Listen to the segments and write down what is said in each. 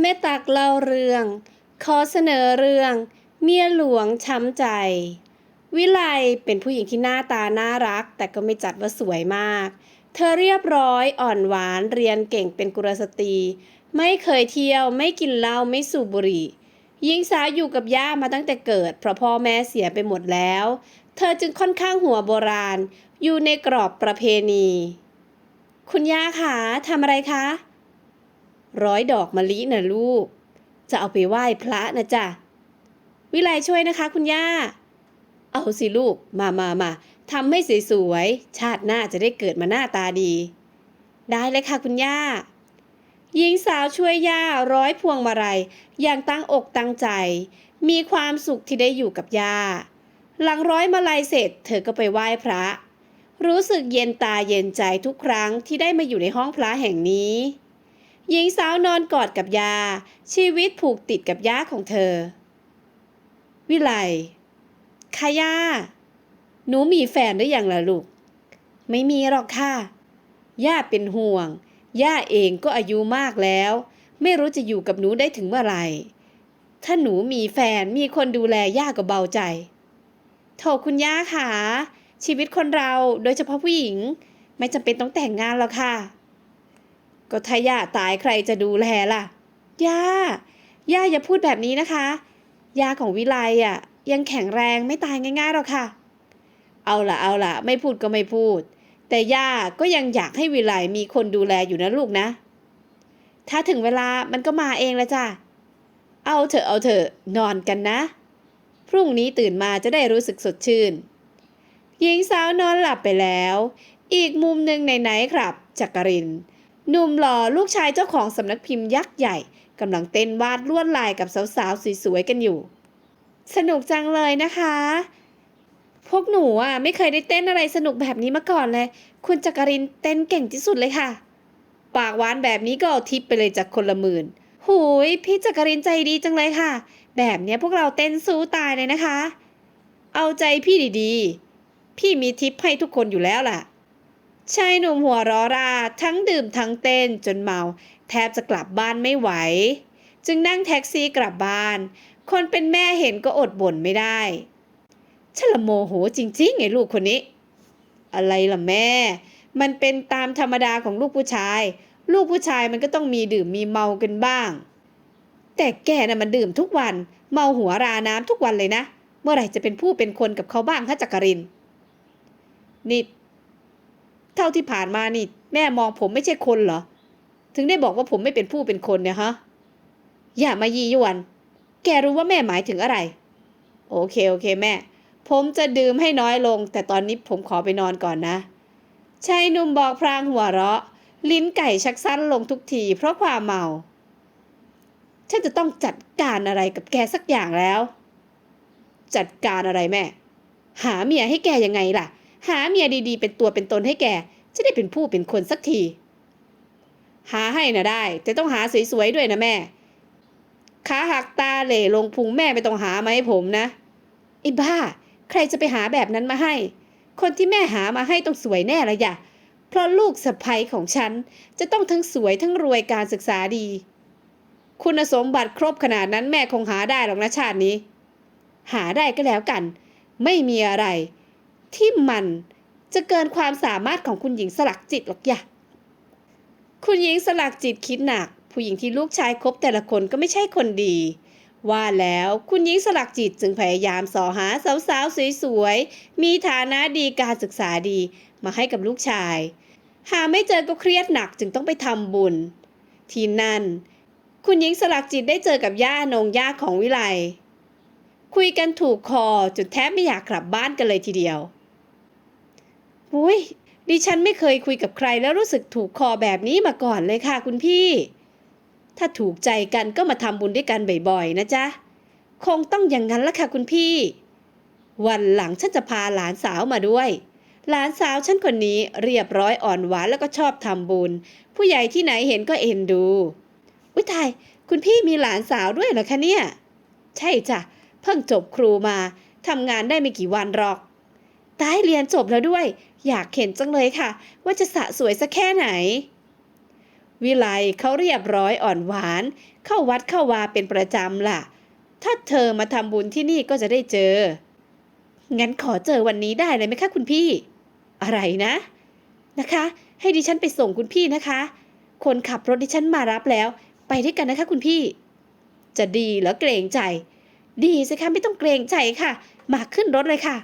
แม่ตักเล่าเรื่อง ขอเสนอเรื่อง เมียหลวงช้ำใจ วิไลเป็นผู้หญิงที่หน้าตาน่ารัก แต่ก็ไม่จัดว่าสวยมาก เธอเรียบร้อยอ่อนหวานเรียนเก่งเป็นกุลสตรี ไม่เคยเที่ยวไม่กินเหล้าไม่สูบบุหรี่หญิงสาวอยู่กับย่ามาตั้งแต่เกิด เพราะพ่อแม่เสียไปหมดแล้ว เธอจึงค่อนข้างหัวโบราณ อยู่ในกรอบประเพณี คุณย่าคะทำอะไรคะ ร้อยดอกมะลินะลูก จะเอาไปไหว้พระนะจ๊ะ วิไลช่วยนะคะคุณย่า เอาสิลูก มามามาทำให้สวยๆ ชาติหน้าจะได้เกิดมาหน้าตาดี ได้เลยค่ะคุณย่า หญิงสาวช่วยย่าร้อยพวงมาลัยอย่างตั้งอกตั้งใจ มีความสุขที่ได้อยู่กับย่า หลังร้อยมาลัยเสร็จ เธอก็ไปไหว้พระ รู้สึกเย็นตาเย็นใจทุกครั้งที่ได้มาอยู่ในห้องพระแห่งนี้ หญิงสาวนอนกอดกับยา ชีวิตผูกติดกับย่าของเธอ วิไลคาย่าหนูมีแฟนหรือยังล่ะลูก ไม่มีหรอกค่ะ ย่าเป็นห่วง ย่าเองก็อายุมากแล้ว ไม่รู้จะอยู่กับหนูได้ถึงเมื่อไหร่ ถ้าหนูมีแฟนมีคนดูแลย่าก็เบาใจโถคุณย่าค่ะ ชีวิตคนเราโดยเฉพาะผู้หญิง ไม่จำเป็นต้องแต่งงานหรอกค่ะ ก็ถ้าย่าตายใครจะดูแลล่ะ ย่า ย่าอย่าพูดแบบนี้นะคะ ย่าของวิไลอะ ยังแข็งแรงไม่ตายง่ายๆหรอกค่ะ เอาล่ะเอาล่ะ ไม่พูดก็ไม่พูด แต่ย่าก็ยังอยากให้วิไลมีคนดูแลอยู่นะลูกนะ ถ้าถึงเวลามันก็มาเองละจ้ะ เอาเถอะเอาเถอะนอนกันนะ พรุ่งนี้ตื่นมาจะได้รู้สึกสดชื่น หญิงสาวนอนหลับไปแล้ว อีกมุมหนึ่งไหนๆครับจักริน หนุ่มหล่อลูกชายเจ้าของสำนักพิมพ์ยักษ์ใหญ่กำลังเต้นวาดลวดลายกับสาวๆสวยๆกันอยู่ สนุกจังเลยนะคะ พวกหนูอะไม่เคยได้เต้นอะไรสนุกแบบนี้มาก่อนเลย คุณจักรินเต้นเก่งที่สุดเลยค่ะ ปากหวานแบบนี้ก็เอาทิปไปเลยจากคนละหมื่นหูยพี่จักรินใจดีจังเลยค่ะ แบบเนี้ยพวกเราเต้นสู้ตายเลยนะคะ เอาใจพี่ดีๆ พี่มีทิปให้ทุกคนอยู่แล้วล่ะ ชายหนุ่มหัวร้อราทั้งดื่มทั้งเต้นจนเมา แทบจะกลับบ้านไม่ไหว จึงนั่งแท็กซี่กลับบ้าน คนเป็นแม่เห็นก็อดบ่นไม่ได้ฉันละโมโหจริงๆไอ้ลูกคนนี้ อะไรล่ะแม่ มันเป็นตามธรรมดาของลูกผู้ชาย ลูกผู้ชายมันก็ต้องมีดื่มมีเมากันบ้าง แต่แกน่ะมันดื่มทุกวัน เมาหัวราน้ำทุกวันเลยนะ เมื่อไหร่จะเป็นผู้เป็นคนกับเขาบ้างฮะจักรินนี่ เท่าที่ผ่านมานี่ แม่มองผมไม่ใช่คนเหรอ ถึงได้บอกว่าผมไม่เป็นผู้เป็นคนเนี่ยฮะ อย่ามายียวน แกรู้ว่าแม่หมายถึงอะไร โอเคโอเคแม่ ผมจะดื่มให้น้อยลง แต่ตอนนี้ผมขอไปนอนก่อนนะชายหนุ่มบอกพรางหัวเราะ ลิ้นไก่ชักสั้นลงทุกที เพราะความเมา ฉันจะต้องจัดการอะไรกับแกสักอย่างแล้ว จัดการอะไรแม่ หาเมียให้แกยังไงล่ะ หาเมียดีๆ เป็นตัวเป็นตนให้แกจะได้เป็นผู้เป็นคนสักที หาให้นะได้ แต่ต้องหาสวยๆด้วยนะแม่ขาหักตาเหล่ลงพุงแม่ไม่ต้องหามาให้ผมนะไอ้บ้า ใครจะไปหาแบบนั้นมาให้ คนที่แม่หามาให้ต้องสวยแน่ละอย่ะเพราะลูกสะใภ้ของฉัน จะต้องทั้งสวยทั้งรวยการศึกษาดี คุณสมบัติครบขนาดนั้นแม่คงหาได้หรอกนะชาตินี้ หาได้ก็แล้วกัน ไม่มีอะไร ที่มันจะเกินความสามารถของคุณหญิงสลักจิตหรอกอย่ะคุณหญิงสลักจิตคิดหนัก ผู้หญิงที่ลูกชายคบแต่ละคนก็ไม่ใช่คนดี ว่าแล้วคุณหญิงสลักจิตจึงพยายามสอหาสาวๆสวยๆ มีฐานะดีการศึกษาดีมาให้กับลูกชาย หาไม่เจอก็เครียดหนักจึงต้องไปทำบุญ ที่นั่น คุณหญิงสลักจิตได้เจอกับย่านงย่าของวิไลคุยกันถูกคอจนแทบไม่อยากกลับบ้านกันเลยทีเดียว อุ้ยดิฉันไม่เคยคุยกับใครแล้วรู้สึกถูกคอแบบนี้มาก่อนเลยค่ะ คุณพี่ ถ้าถูกใจกันก็มาทำบุญด้วยกันบ่อยๆ นะจ๊ะ คงต้องอย่างนั้นละค่ะคุณพี่ วันหลังฉันจะพาหลานสาวมาด้วย หลานสาวฉันคนนี้เรียบร้อยอ่อนหวานแล้วก็ชอบทำบุญ ผู้ใหญ่ที่ไหนเห็นก็เอ็นดู อุ้ยตาย คุณพี่มีหลานสาวด้วยเหรอคะเนี่ย ใช่จ้ะ เพิ่งจบครูมาทำงานได้ไม่กี่วันหรอกตายเรียนจบแล้วด้วย อยากเห็นจังเลยค่ะ ว่าจะสะสวยสักแค่ไหน วิไลเขาเรียบร้อยอ่อนหวาน เข้าวัดเข้าวาเป็นประจำล่ะ ถ้าเธอมาทำบุญที่นี่ก็จะได้เจอ งั้นขอเจอวันนี้ได้เลยไหมคะคุณพี่ อะไรนะ นะคะ ให้ดิฉันไปส่งคุณพี่นะคะ คนขับรถดิฉันมารับแล้ว ไปด้วยกันนะคะคุณพี่ จะดีเหรอเกรงใจ ดีสิคะไม่ต้องเกรงใจค่ะ มาขึ้นรถเลยค่ะ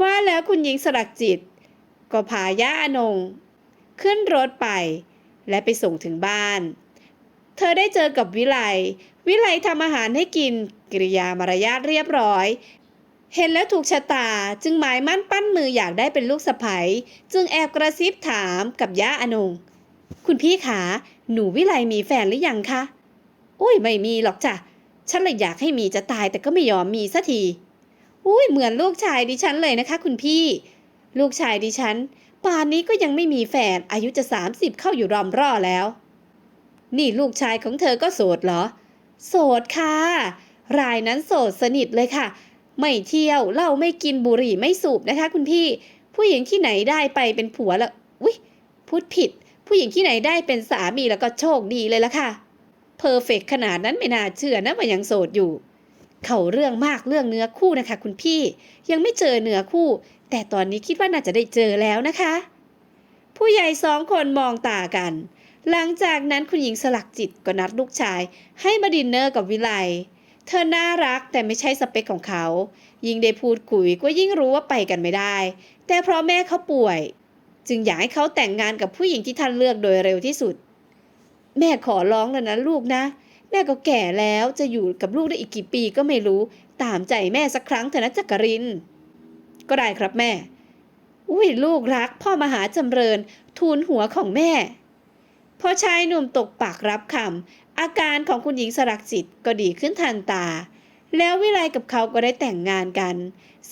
ว่าแล้วคุณหญิงสลักจิต ก็พาย่าอนงขึ้นรถไป และไปส่งถึงบ้าน เธอได้เจอกับวิไล วิไลทำอาหารให้กินกิริยามารยาทเรียบร้อย เห็นแล้วถูกชะตาจึงหมายมั่นปั้นมืออยากได้เป็นลูกสะใภ้จึงแอบกระซิบถามกับย่าอนง คุณพี่ขา หนูวิไลมีแฟนหรือยังคะอุ้ยไม่มีหรอกจ้ะ ฉันเลยอยากให้มีจะตายแต่ก็ไม่ยอมมีสัที อุ้ยเหมือนลูกชายดิฉันเลยนะคะ คุณพี่ ลูกชายดิฉัน ป่านนี้ก็ยังไม่มีแฟนอายุจะ 30 เข้าอยู่รอมร่อแล้ว นี่ลูกชายของเธอก็โสดเหรอ โสดค่ะ รายนั้นโสดสนิทเลยค่ะ ไม่เที่ยวเหล้าไม่กินบุหรี่ไม่สูบนะคะ คุณพี่ ผู้หญิงที่ไหนได้ไปเป็นผัวล้วอุ้ยพูดผิด ผู้หญิงที่ไหนได้เป็นสามีแล้วก็โชคดีเลยละค่ะเพอร์เฟกขนาดนั้นไม่น่าเชื่อนะว่ายังโสดอยู่ เขาเรื่องมากเรื่องเนื้อคู่นะคะ คุณพี่ยังไม่เจอเนื้อคู่ แต่ตอนนี้คิดว่าน่าจะได้เจอแล้วนะคะ ผู้ใหญ่สองคนมองตากัน หลังจากนั้นคุณหญิงสลักจิตก็นัดลูกชาย ให้มาดินเนอร์กับวิไลเธอน่ารักแต่ไม่ใช่สเปคของเขา ยิ่งได้พูดคุยก็ยิ่งรู้ว่าไปกันไม่ได้ แต่เพราะแม่เขาป่วย จึงอยากให้เขาแต่งงานกับผู้หญิงที่ท่านเลือกโดยเร็วที่สุด แม่ขอร้องแล้วนะลูกนะ แม่ก็แก่แล้วจะอยู่กับลูกได้อีกกี่ปีก็ไม่รู้ ตามใจแม่สักครั้งเถอะนะจักริน ก็ได้ครับแม่ อุ้ยลูกรักพ่อมหาจำเริญ ทูลหัวของแม่ พอชายหนุ่มตกปากรับคำอาการของคุณหญิงสลักจิตก็ดีขึ้นทันตา แล้ววิไลกับเขาก็ได้แต่งงานกัน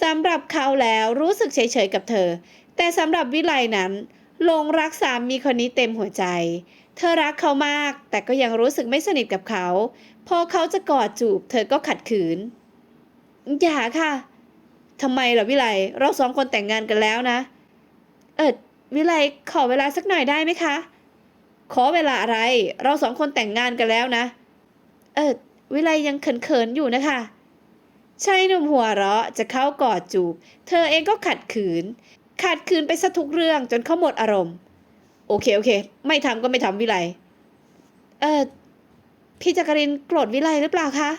สำหรับเขาแล้วรู้สึกเฉยๆกับเธอ แต่สำหรับวิไลนั้นลงรักสามีคนนี้เต็มหัวใจ เธอรักเขามาก แต่ก็ยังรู้สึกไม่สนิทกับเขา พอเขาจะกอดจูบ เธอก็ขัดขืน อย่าค่ะทำไมล่ะวิไลเราสองคนแต่งงานกันแล้วนะ เอิดวิไลขอเวลาสักหน่อยได้ไหมคะ ขอเวลาอะไร เราสองคนแต่งงานกันแล้วนะ เอิดวิไลยังเขินๆอยู่นะคะชายหนุ่มหัวเราะจะเข้ากอดจูบ เธอเองก็ขัดขืน ขัดขืนไปซะทุกเรื่องจนเขาหมดอารมณ์ โอเค โอเค ไม่ทำก็ไม่ทำวิไลเออพี่จักรินโกรธวิไลหรือเปล่าคะ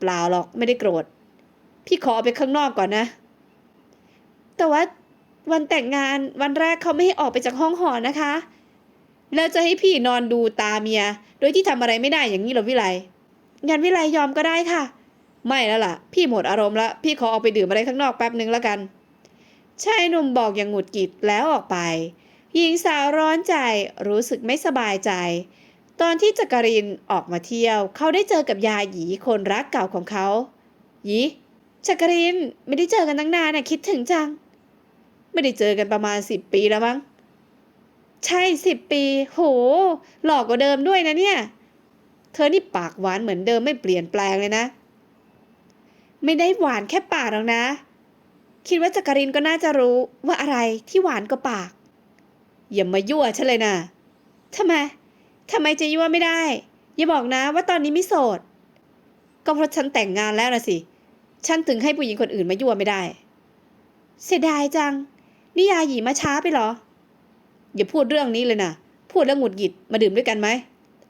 เปล่าหรอกไม่ได้โกรธ พี่ขอไปข้างนอกก่อนนะ แต่ว่าวันแต่งงานวันแรกเขาไม่ให้ออกไปจากห้องหอนะคะ แล้วจะให้พี่นอนดูตาเมีย โดยที่ทำอะไรไม่ได้อย่างนี้หรอวิไลงั้นวิไลยอมก็ได้ค่ะ ไม่แล้วล่ะ พี่หมดอารมณ์แล้วพี่ขอออกไปดื่มอะไรข้างนอกแป๊บนึงแล้วกันชายหนุ่มบอกอย่างหงุดหงิดแล้วออกไป หญิงสาวร้อนใจรู้สึกไม่สบายใจ ตอนที่จักรินออกมาเที่ยว เขาได้เจอกับยาหยีคนรักเก่าของเขาหยีจักรินไม่ได้เจอกันตั้งนานนะคิดถึงจัง ไม่ได้เจอกันประมาณสิบปีแล้วมั้งใช่สิบปี โห หลอกกว่าเดิมด้วยนะเนี่ย เธอนี่ปากหวานเหมือนเดิมไม่เปลี่ยนแปลงเลยนะ ไม่ได้หวานแค่ปากหรอกนะ คิดว่าจักรินก็น่าจะรู้ว่าอะไรที่หวานกว่าปาก อย่ามายั่วฉันเลยนะทำไมทำไมจะยั่วไม่ได้ อย่าบอกนะว่าตอนนี้ไม่โสด ก็เพราะฉันแต่งงานแล้วนะสิ ฉันถึงให้ผู้หญิงคนอื่นมายั่วไม่ได้ เสียดายจังนี่ยาหยีมาช้าไปเหรอ อย่าพูดเรื่องนี้เลยนะพูดแล้วหงุดหงิดมาดื่มด้วยกันไหม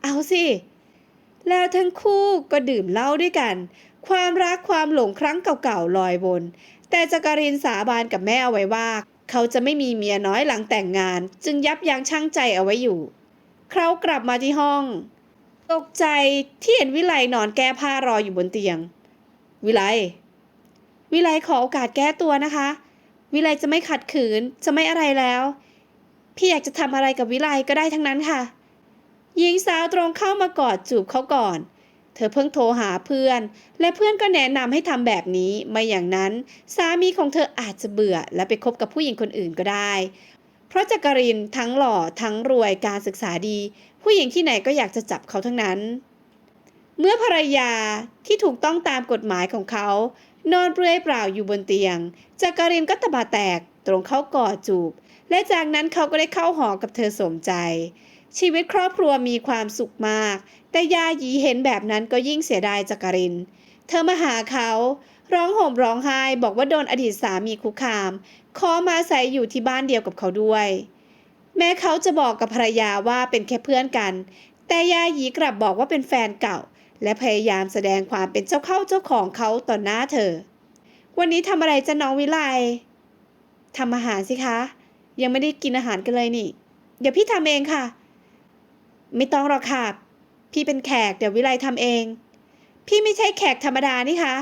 เอาสิ แล้วทั้งคู่ก็ดื่มเหล้าด้วยกัน ความรักความหลงครั้งเก่าๆลอยวนแต่จักรินสาบานกับแม่เอาไว้ว่า เขาจะไม่มีเมียน้อยหลังแต่งงาน จึงยับยั้งชั่งใจเอาไว้อยู่ เขากลับมาที่ห้อง ตกใจที่เห็นวิไลนอนแก้ผ้ารออยู่บนเตียง วิไล วิไลขอโอกาสแก้ตัวนะคะ วิไลจะไม่ขัดขืนจะไม่อะไรแล้ว พี่อยากจะทำอะไรกับวิไลก็ได้ทั้งนั้นค่ะหญิงสาวตรงเข้ามากอดจูบเขาก่อน เธอเพิ่งโทรหาเพื่อน และเพื่อนก็แนะนำให้ทำแบบนี้ ไม่อย่างนั้น สามีของเธออาจจะเบื่อ และไปคบกับผู้หญิงคนอื่นก็ได้ เพราะจักรินทั้งหล่อทั้งรวยการศึกษาดี ผู้หญิงที่ไหนก็อยากจะจับเขาทั้งนั้น เมื่อภรรยาที่ถูกต้องตามกฎหมายของเขา นอนเปลือยเปล่าอยู่บนเตียงจักรินก็ตะบะแตกตรงเข้ากอดจูบ และจากนั้นเขาก็ได้เข้าหอกับเธอสมใจ ชีวิตครอบครัวมีความสุขมาก แต่ยาหยีเห็นแบบนั้นก็ยิ่งเสียดายจักริน เธอมาหาเขา ร้องห่มร้องไห้บอกว่าโดนอดีตสามีคุกคาม ขอมาอาศัยอยู่ที่บ้านเดียวกับเขาด้วย แม้เขาจะบอกกับภรรยาว่าเป็นแค่เพื่อนกัน แต่ยาหยีกลับบอกว่าเป็นแฟนเก่า และพยายามแสดงความเป็นเจ้าเข้าเจ้าของเขาต่อหน้าเธอ วันนี้ทำอะไรจะน้องวิไลทำอาหารสิคะ ยังไม่ได้กินอาหารกันเลยนี่ เดี๋ยวพี่ทำเองค่ะ ไม่ต้องหรอกค่ะ พี่เป็นแขกเดี๋ยววิไลทำเอง พี่ไม่ใช่แขกธรรมดานี่คะ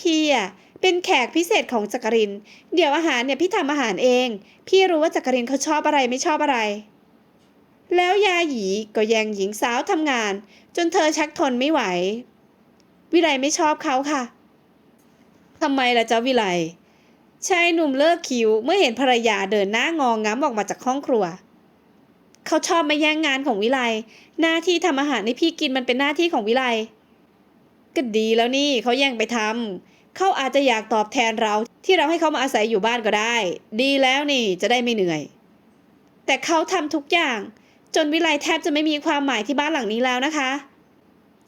พี่อะเป็นแขกพิเศษของจักริน เดี๋ยวอาหารเนี่ยพี่ทำอาหารเอง พี่รู้ว่าจักรินเขาชอบอะไรไม่ชอบอะไร แล้วยาหยีก็แยงหญิงสาวทำงาน จนเธอชักทนไม่ไหว วิไลไม่ชอบเขาค่ะทำไมล่ะเจ๊ะวิไลชายหนุ่มเลิกคิ้วเมื่อเห็นภรรยาเดินหน้างองง้ำออกมาจากห้องครัว เขาชอบมาแย่งงานของวิไล หน้าที่ทำอาหารให้พี่กินมันเป็นหน้าที่ของวิไล ก็ดีแล้วนี่เขาแย่งไปทำ เขาอาจจะอยากตอบแทนเราที่เราให้เขามาอาศัยอยู่บ้านก็ได้ ดีแล้วนี่จะได้ไม่เหนื่อย แต่เขาทำทุกอย่าง จนวิไลแทบจะไม่มีความหมายที่บ้านหลังนี้แล้วนะคะ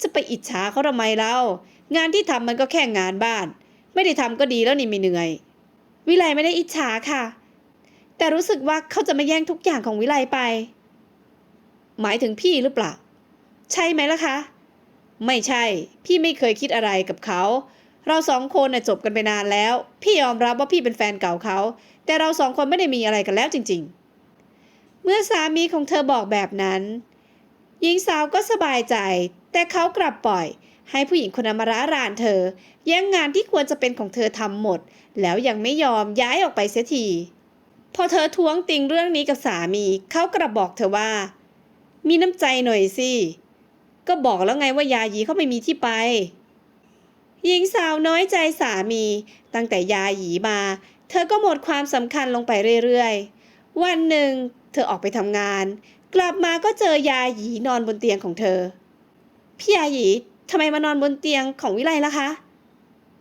จะไปอิจฉาเขาทำไมเล่างานที่ทำมันก็แค่งานบ้าน ไม่ได้ทำก็ดีแล้วนี่ไม่เหนื่อย วิไลไม่ได้อิจฉาค่ะ แต่รู้สึกว่าเขาจะมาแย่งทุกอย่างของวิไลไป หมายถึงพี่หรือเปล่า ใช่ไหมล่ะคะ ไม่ใช่ พี่ไม่เคยคิดอะไรกับเขา เราสองคนน่ะจบกันไปนานแล้ว พี่ยอมรับว่าพี่เป็นแฟนเก่าเขา แต่เราสองคนไม่ได้มีอะไรกันแล้วจริง ๆ เมื่อสามีของเธอบอกแบบนั้น หญิงสาวก็สบายใจ แต่เขากลับปล่อย ให้ผู้หญิงคนนั้นมาร้ารานเธอ แย่งงานที่ควรจะเป็นของเธอทำหมด แล้วยังไม่ยอมย้ายออกไปเสียทีพอเธอท้วงติงเรื่องนี้กับสามี เขากระบอกเธอว่า มีน้ำใจหน่อยสิ ก็บอกแล้วไงว่ายายีเขาไม่มีที่ไป หญิงสาวน้อยใจสามี ตั้งแต่ยาหยีมา เธอก็หมดความสำคัญลงไปเรื่อยๆ วันหนึ่ง เธอออกไปทำงาน กลับมาก็เจอยาหยีนอนบนเตียงของเธอ พี่ยาหยีทำไมมานอนบนเตียงของวิไลล่ะคะ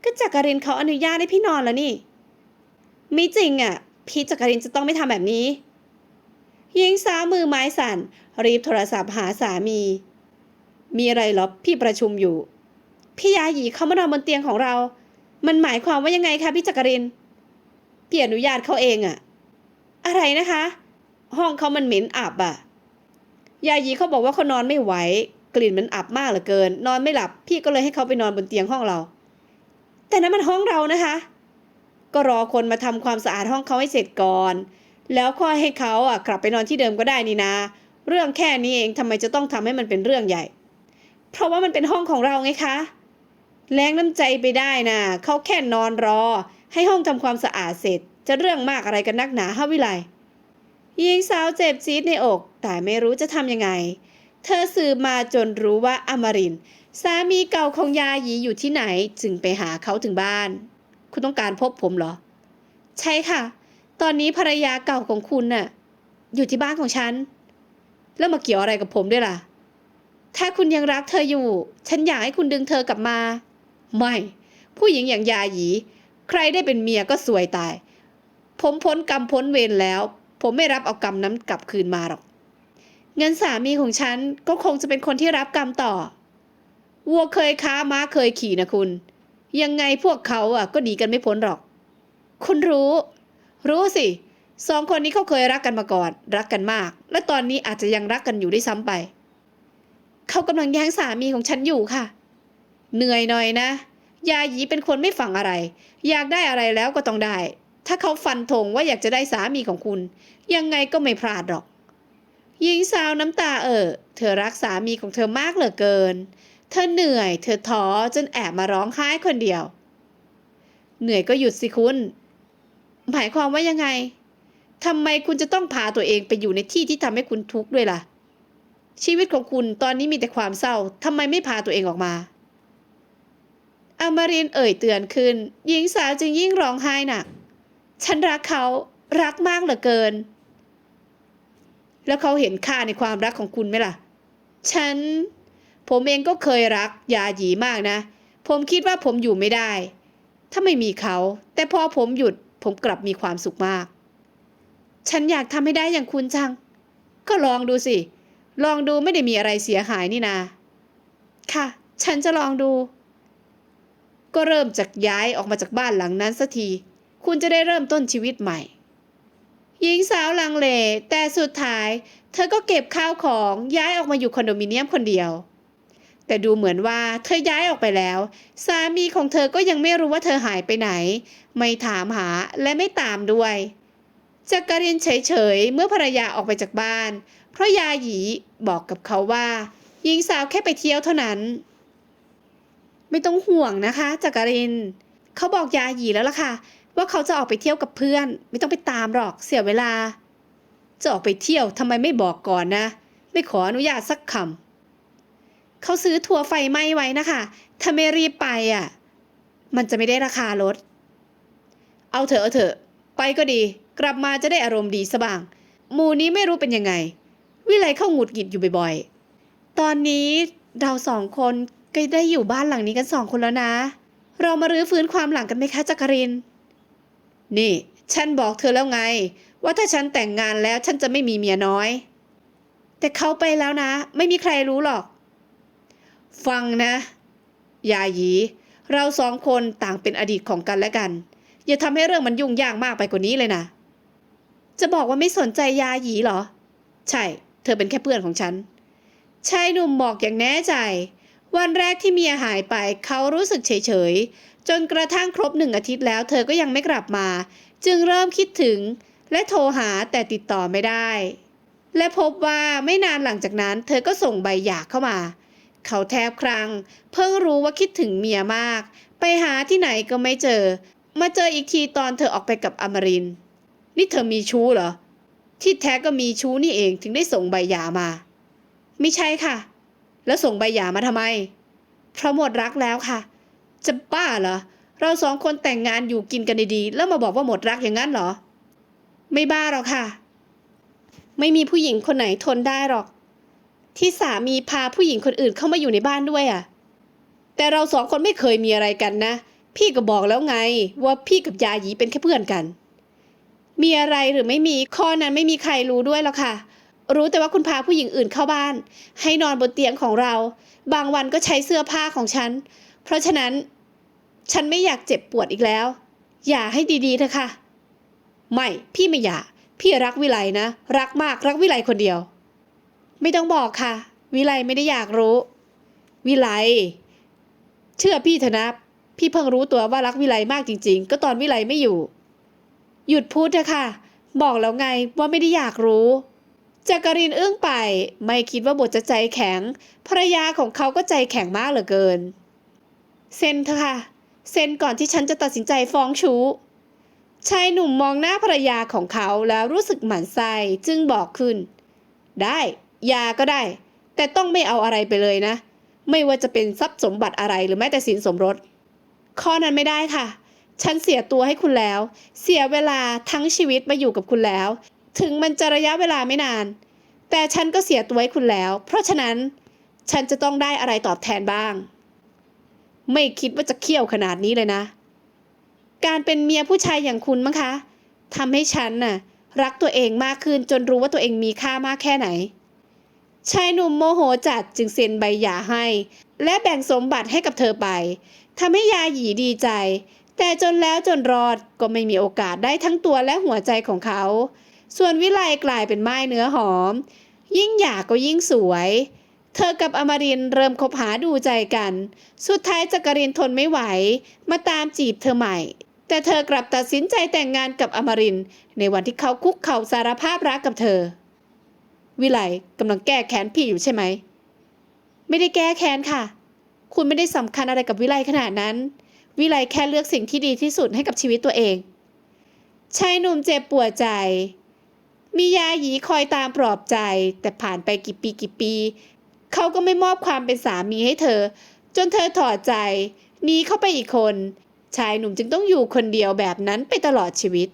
ก็จักรินเขาอนุญาตให้พี่นอนแล้วนี่ ไม่จริงอะ พี่จักรินจะต้องไม่ทำแบบนี้ หญิงสาวมือไม้สั่น รีบโทรศัพท์หาสามี มีอะไรหรอพี่ประชุมอยู่ พี่ยาหยีเขามานอนบนเตียงของเรา มันหมายความว่ายังไงคะพี่จักรินพี่อนุญาตเขาเองอะอะไรนะคะ ห้องเขามันเหม็นอับอะยาหยีเขาบอกว่าเขานอนไม่ไหว กลิ่นมันอับมากเหลือเกิน นอนไม่หลับ พี่ก็เลยให้เขาไปนอนบนเตียงห้องเรา แต่นั้นมันห้องเรานะคะ ก็รอคนมาทำความสะอาดห้องเขาให้เสร็จก่อน แล้วค่อยให้เขาอะกลับไปนอนที่เดิมก็ได้นี่นะเรื่องแค่นี้เองทำไมจะต้องทำให้มันเป็นเรื่องใหญ่ เพราะว่ามันเป็นห้องของเราไงคะ แรงน้ำใจไปได้นะเขาแค่นอนรอ ให้ห้องทำความสะอาดเสร็จ จะเรื่องมากอะไรกันนักหนาฮะวิไลหญิงสาวเจ็บจี๊ดในอก แต่ไม่รู้จะทำยังไง เธอสืบมาจนรู้ว่าอมริน สามีเก่าของยาหยีอยู่ที่ไหน จึงไปหาเขาถึงบ้าน คุณต้องการพบผมเหรอ ใช่ค่ะ ตอนนี้ภรรยาเก่าของคุณน่ะ อยู่ที่บ้านของฉัน แล้วมาเกี่ยวอะไรกับผมด้วยล่ะ ถ้าคุณยังรักเธออยู่ ฉันอยากให้คุณดึงเธอกลับมา ไม่ ผู้หญิงอย่างยาหยี ใครได้เป็นเมียก็สวยตาย ผมพ้นกรรมพ้นเวรแล้ว ผมไม่รับเอากรรมนั้นกลับคืนมาหรอก เงินสามีของฉันก็คงจะเป็นคนที่รับกรรมต่อ วัวเคยค้าม้าเคยขี่นะคุณ ยังไงพวกเขาอะก็หนีกันไม่พ้นหรอก คุณรู้ รู้สิสองคนนี้เขาเคยรักกันมาก่อน รักกันมาก และตอนนี้อาจจะยังรักกันอยู่ด้วยซ้ำไป เขากำลังแย่งสามีของฉันอยู่ค่ะ เหนื่อยหน่อยนะ ยาหยีเป็นคนไม่ฟังอะไร อยากได้อะไรแล้วก็ต้องได้ ถ้าเขาฟันธงว่าอยากจะได้สามีของคุณ ยังไงก็ไม่พลาดหรอก หญิงสาวน้ำตาเออเธอรักสามีของเธอมากเหลือเกิน เธอเหนื่อย เธอท้อจนแอบมาร้องไห้คนเดียว เหนื่อยก็หยุดสิคุณ หมายความว่ายังไงทำไมคุณจะต้องพาตัวเองไปอยู่ในที่ที่ทำให้คุณทุกข์ด้วยล่ะ ชีวิตของคุณตอนนี้มีแต่ความเศร้าทำไมไม่พาตัวเองออกมาอมรินเอ่ยเตือนขึ้น หญิงสาวจึงยิ่งร้องไห้หนัก ฉันรักเขารักมากเหลือเกิน แล้วเขาเห็นค่าในความรักของคุณไหมล่ะ ฉัน ผมเองก็เคยรักยาหยีมากนะ ผมคิดว่าผมอยู่ไม่ได้ ถ้าไม่มีเขา แต่พอผมหยุด ผมกลับมีความสุขมาก ฉันอยากทำให้ได้อย่างคุณจัง ก็ลองดูสิ ลองดูไม่ได้มีอะไรเสียหายนี่นา ค่ะ ฉันจะลองดู ก็เริ่มจากย้ายออกมาจากบ้านหลังนั้นสักที คุณจะได้เริ่มต้นชีวิตใหม่ หญิงสาวลังเลแต่สุดท้าย เธอก็เก็บข้าวของย้ายออกมาอยู่คอนโดมิเนียมคนเดียว แต่ดูเหมือนว่าเธอย้ายออกไปแล้ว สามีของเธอก็ยังไม่รู้ว่าเธอหายไปไหน ไม่ถามหาและไม่ตามด้วยจักรินเฉยๆ เมื่อภรรยาออกไปจากบ้าน เพราะยาหยีบอกกับเขาว่าหญิงสาวแค่ไปเที่ยวเท่านั้น ไม่ต้องห่วงนะคะจักริน เขาบอกยาหยีแล้วล่ะค่ะ ว่าเขาจะออกไปเที่ยวกับเพื่อน ไม่ต้องไปตามหรอกเสียเวลา จะออกไปเที่ยวทำไมไม่บอกก่อนนะ ไม่ขออนุญาตสักคำ เขาซื้อทัวร์ไฟไหม้ไว้นะคะ ถ้าไม่รีบไปอะ มันจะไม่ได้ราคาลด เอาเถอะเอาเถอะ ไปก็ดี กลับมาจะได้อารมณ์ดีสบ้าง หมู่นี้ไม่รู้เป็นยังไง วิไลเข้าหงุดหงิดอยู่บ่อยๆ ตอนนี้เราสองคนก็ได้อยู่บ้านหลังนี้กันสองคนแล้วนะ เรามารื้อฟื้นความหลังกันไหมคะจักริน นี่ ฉันบอกเธอแล้วไง ว่าถ้าฉันแต่งงานแล้วฉันจะไม่มีเมียน้อย แต่เขาไปแล้วนะ ไม่มีใครรู้หรอก ฟังนะ ยาหยี เราสองคนต่างเป็นอดีตของกันและกัน อย่าทำให้เรื่องมันยุ่งยากมากไปกว่านี้เลยนะ จะบอกว่าไม่สนใจยาหยีเหรอ ใช่ เธอเป็นแค่เพื่อนของฉัน ชายหนุ่มบอกอย่างแน่ใจ วันแรกที่เมียหายไปเขารู้สึกเฉยๆจนกระทั่งครบหนึ่งอาทิตย์แล้ว เธอก็ยังไม่กลับมา จึงเริ่มคิดถึง และโทรหาแต่ติดต่อไม่ได้ และพบว่าไม่นานหลังจากนั้น เธอก็ส่งใบหย่าเข้ามา เขาแทบครัง เพิ่งรู้ว่าคิดถึงเมียมาก ไปหาที่ไหนก็ไม่เจอ มาเจออีกทีตอนเธอออกไปกับอมริน นี่เธอมีชู้เหรอ ที่แท้ก็มีชู้นี่เองถึงได้ส่งใบหย่ามา ไม่ใช่ค่ะ แล้วส่งใบหย่ามาทำไม เพราะหมดรักแล้วค่ะ จะบ้าเหรอ เราสองคนแต่งงานอยู่กินกันดีๆ แล้วมาบอกว่าหมดรักอย่างนั้นเหรอ ไม่บ้าหรอกค่ะ ไม่มีผู้หญิงคนไหนทนได้หรอก ที่สามีพาผู้หญิงคนอื่นเข้ามาอยู่ในบ้านด้วยอะ แต่เราสองคนไม่เคยมีอะไรกันนะ พี่ก็บอกแล้วไง ว่าพี่กับยาหยีเป็นแค่เพื่อนกัน มีอะไรหรือไม่มีข้อนั้นไม่มีใครรู้ด้วยหรอกค่ะ รู้แต่ว่าคุณพาผู้หญิงอื่นเข้าบ้าน ให้นอนบนเตียงของเรา บางวันก็ใช้เสื้อผ้าของฉัน เพราะฉะนั้น ฉันไม่อยากเจ็บปวดอีกแล้ว อย่าให้ดีๆเถอะค่ะ ไม่ พี่ไม่อยาก พี่รักวิไลนะ รักมากรักวิไลคนเดียว ไม่ต้องบอกค่ะ วิไลไม่ได้อยากรู้ วิไล เชื่อพี่เถอะนะพี่เพิ่งรู้ตัวว่ารักวิไลมากจริง ๆ ก็ตอนวิไลไม่อยู่ หยุดพูดเถอะค่ะ บอกแล้วไงว่าไม่ได้อยากรู้จักรินอึ้งไป ไม่คิดว่าบทจะใจแข็ง ภรรยาของเขาก็ใจแข็งมากเหลือเกิน เซ็นเถอะค่ะ เซ็นก่อนที่ฉันจะตัดสินใจฟ้องชู้ชายหนุ่มมองหน้าภรรยาของเขาแล้วรู้สึกหมั่นไส้จึงบอกขึ้น ได้ ยาก็ได้ แต่ต้องไม่เอาอะไรไปเลยนะ ไม่ว่าจะเป็นทรัพย์สมบัติอะไรหรือแม้แต่สินสมรส ข้อนั้นไม่ได้ค่ะ ฉันเสียตัวให้คุณแล้ว เสียเวลาทั้งชีวิตมาอยู่กับคุณแล้ว ถึงมันจะระยะเวลาไม่นาน แต่ฉันก็เสียตัวให้คุณแล้ว เพราะฉะนั้นฉันจะต้องได้อะไรตอบแทนบ้าง ไม่คิดว่าจะเคี่ยวขนาดนี้เลยนะ การเป็นเมียผู้ชายอย่างคุณมั้งคะทำให้ฉันน่ะรักตัวเองมากขึ้นจนรู้ว่าตัวเองมีค่ามากแค่ไหน ชายหนุ่มโมโหจัดจึงเซ็นใบหย่าให้ และแบ่งสมบัติให้กับเธอไปทำให้ยาหยีดีใจ แต่จนแล้วจนรอดก็ไม่มีโอกาสได้ทั้งตัวและหัวใจของเขา ส่วนวิไลกลายเป็นไม้เนื้อหอม ยิ่งหย่าก็ยิ่งสวย เธอกับอมรินเริ่มคบหาดูใจกัน สุดท้ายจักรินทนไม่ไหว มาตามจีบเธอใหม่ แต่เธอกลับตัดสินใจแต่งงานกับอมรินในวันที่เขาคุกเข่าสารภาพรักกับเธอ วิไลกำลังแก้แค้นพี่อยู่ใช่ไหม ไม่ได้แก้แค้นค่ะ คุณไม่ได้สำคัญอะไรกับวิไลขนาดนั้น วิไลแค่เลือกสิ่งที่ดีที่สุดให้กับชีวิตตัวเองชายหนุ่มเจ็บปวดใจ มียาหยีคอยตามปลอบใจ แต่ผ่านไปกี่ปีกี่ปี เขาก็ไม่มอบความเป็นสามีให้เธอ จนเธอถอดใจหนีเข้าไปอีกคน ชายหนุ่มจึงต้องอยู่คนเดียวแบบนั้นไปตลอดชีวิต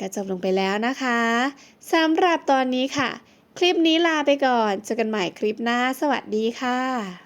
ก็จบลงไปแล้วนะคะสำหรับตอนนี้ค่ะ คลิปนี้ลาไปก่อนเจอกันใหม่คลิปหน้า สวัสดีค่ะ